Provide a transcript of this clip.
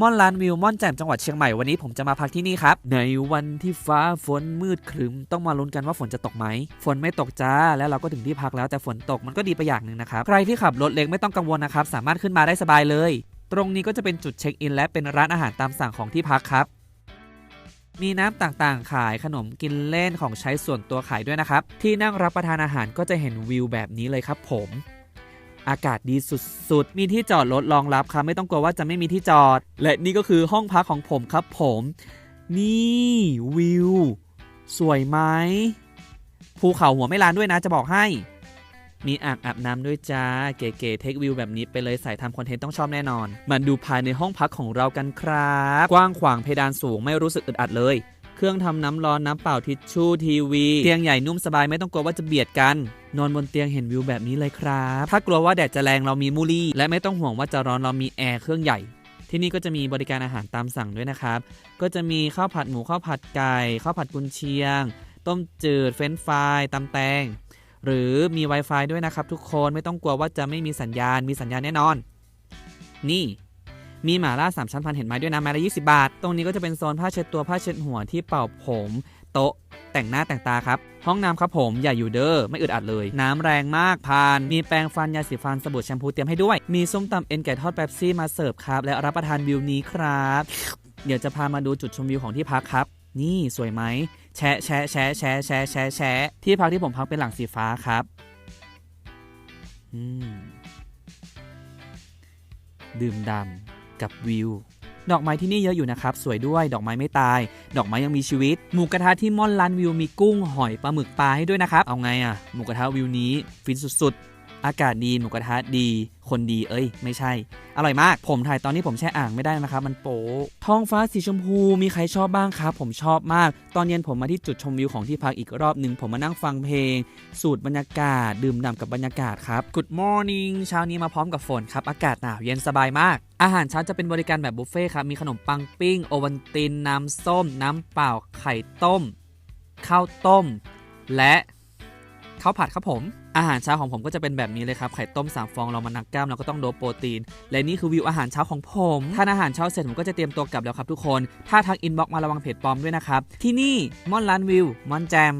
ม่อนลานวิวม่อนแจ่มจังหวัดเชียงใหม่วันนี้ผมจะมาพักที่นี่ครับ ในวันที่ฟ้าฝนมืดครึ้มต้องมาลุ้นกันว่าฝนจะตกไหม ฝนไม่ตกจ้า แล้วเราก็ถึงที่พักแล้วแต่ฝนตกมันก็ดีไปอย่างหนึ่งนะครับ ใครที่ขับรถเล็กไม่ต้องกังวลนะครับ สามารถขึ้นมาได้สบายเลย ตรงนี้ก็จะเป็นจุดเช็คอิน และเป็นร้านอาหารตามสั่งของที่พักครับ มีน้ำต่างๆ ขายขนมกินเล่นของใช้ส่วนตัวขายด้วยนะครับ ที่นั่งรับประทานอาหารก็จะเห็นวิวแบบนี้เลยครับ ผม อากาศดีสุดๆ มีที่จอดรถรองรับครับไม่ต้องกลัวว่าจะไม่มีที่จอด และนี่ก็คือห้องพักของผมครับผม นี่วิว สวยไหมภูเขาหัวไม่ลานด้วยนะจะบอกให้ มีอ่างอาบน้ำด้วยจ้า เก๋ๆเทควิวแบบนี้ไปเลยสายทำคอนเทนต์ต้องชอบแน่นอนมาดูภายในห้องพักของเรากันครับ กว้างขวางเพดานสูงไม่รู้สึกอึดอัดเลยเครื่องทำน้ำร้อนน้ำเปล่าทิชชู่ทีวี เตียงใหญ่นุ่มสบายไม่ต้องกลัวว่าจะเบียดกัน นอนบนเตียงเห็นวิวแบบนี้เลยครับ ถ้ากลัวว่าแดดจะแรงเรามีมูลี่ และไม่ต้องห่วงว่าจะร้อนเรามีแอร์เครื่องใหญ่ ที่นี่ก็จะมีบริการอาหารตามสั่งด้วยนะครับ ก็จะมีข้าวผัดหมูข้าวผัดไก่ข้าวผัดกุนเชียง ต้มจืดเฟรนช์ฟรายตำแตง หรือมี Wi-Fi ด้วยนะครับ ทุกคนไม่ต้องกลัวว่าจะไม่มีสัญญาณมีสัญญาณแน่นอน นี่มีหมาล่าสามชั้นพันเห็นไหมด้วยนะไมาละ20บาท ตรงนี้ก็จะเป็นโซนผ้าเช็ดตัวผ้าเช็ดหัวที่เป่าผม โต๊ะ แต่งหน้าแต่งตาครับ ห้องน้ำครับผมอย่าอยู่เด้อไม่อึดอัดเลย น้ำแรงมากพาน มีแปรงฟันยาสีฟันสบู่แชมพูเตรียมให้ด้วย มีส้มตำเอ็นไก่ทอดแป๊บซี่มาเสิร์ฟครับ และรับประทานวิวนี้ครับ เดี๋ยวจะพามาดูจุดชมวิวของที่พักครับ นี่สวยไหมแชะแชะแชะแชะแชะแชะแชะที่พักที่ผมพักเป็นหลังสีฟ้าครับดื่มดำกับวิว ดอกไม้ที่นี่เยอะอยู่นะครับ สวยด้วย ดอกไม้ไม่ตาย ดอกไม้ยังมีชีวิต หมูกระทะที่ม่อนลานวิวมีกุ้ง หอย ปลาหมึกปลาให้ด้วยนะครับ เอาไงอะหมูกระทะวิวนี้ ฟินสุดๆ อากาศดีหมูกระทะดี คนดีเอ้ย ไม่ใช่ อร่อยมาก ผมถ่ายตอนที่ผมแช่อ่างไม่ได้นะครับ มันโป๊ะท้องฟ้าสีชมพูมีใครชอบบ้างครับ ผมชอบมาก ตอนเย็นผมมาที่จุดชมวิวของที่พักอีกรอบหนึ่งผมมานั่งฟังเพลง สูตรบรรยากาศ ดื่มด่ำกับบรรยากาศครับ Good morning เช้านี้มาพร้อมกับฝนครับ อากาศหนาวเย็นสบายมาก อาหารเช้าจะเป็นบริการแบบบุฟเฟ่ต์ครับมีขนมปังปิ้ง โอวันตินน้ำส้ม น้ำเปล่าไข่ต้ม ข้าวต้ม และ ข้าวผัดครับผม อาหารเช้าของผมก็จะเป็นแบบนี้เลยครับ ไข่ต้ม3ฟองเรามานักกล้ามเราก็ต้องโดโปรตีน และนี่คือวิวอาหารเช้าของผมทานอาหารเช้าเสร็จผมก็จะเตรียมตัวกลับแล้วครับทุกคน ถ้าทักอินบ็อกมาระวังเพจปลอมด้วยนะครับ ที่นี่ม่อนร้านวิวม่อนแจม